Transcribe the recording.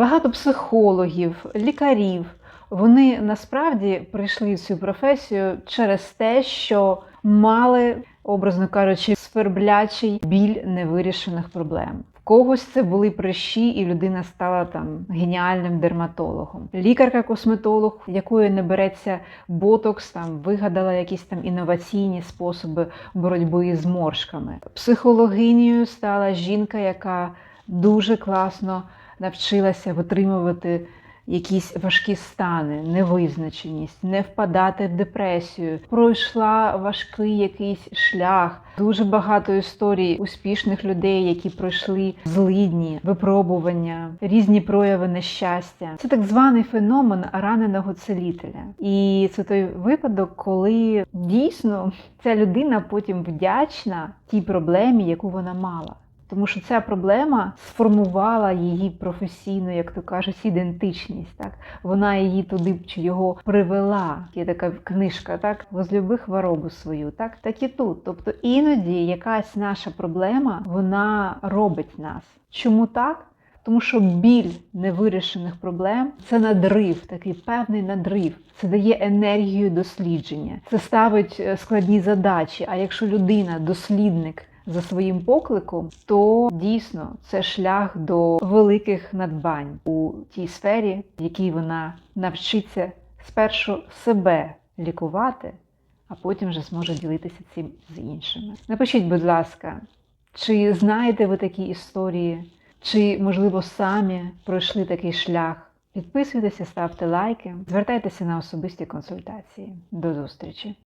Багато психологів, лікарів. Вони насправді прийшли в цю професію через те, що мали, образно кажучи, сверблячий біль невирішених проблем. В когось це були прищі, і людина стала там геніальним дерматологом. Лікарка-косметолог, якої не береться ботокс, там вигадала якісь там інноваційні способи боротьби з моршками. Психологинею стала жінка, яка дуже класно навчилася витримувати якісь важкі стани, невизначеність, не впадати в депресію. Пройшла важкий якийсь шлях. Дуже багато історій успішних людей, які пройшли злидні, випробування, різні прояви нещастя. Це так званий феномен раненого целителя. І це той випадок, коли дійсно ця людина потім вдячна тій проблемі, яку вона мала. Тому що ця проблема сформувала її професійну, як то кажуть, ідентичність. Так вона її туди чи його привела. Є така книжка, так возлюби хворобу свою, так так і тут. Тобто іноді якась наша проблема вона робить нас. Чому так? Тому що біль невирішених проблем це надрив, такий певний надрив. Це дає енергію дослідження, це ставить е, складні задачі. А якщо людина дослідник за своїм покликом, то дійсно це шлях до великих надбань у тій сфері, в якій вона навчиться спершу себе лікувати, а потім вже зможе ділитися цим з іншими. Напишіть, будь ласка, чи знаєте ви такі історії, чи, можливо, самі пройшли такий шлях? Підписуйтеся, ставте лайки, звертайтеся на особисті консультації. До зустрічі!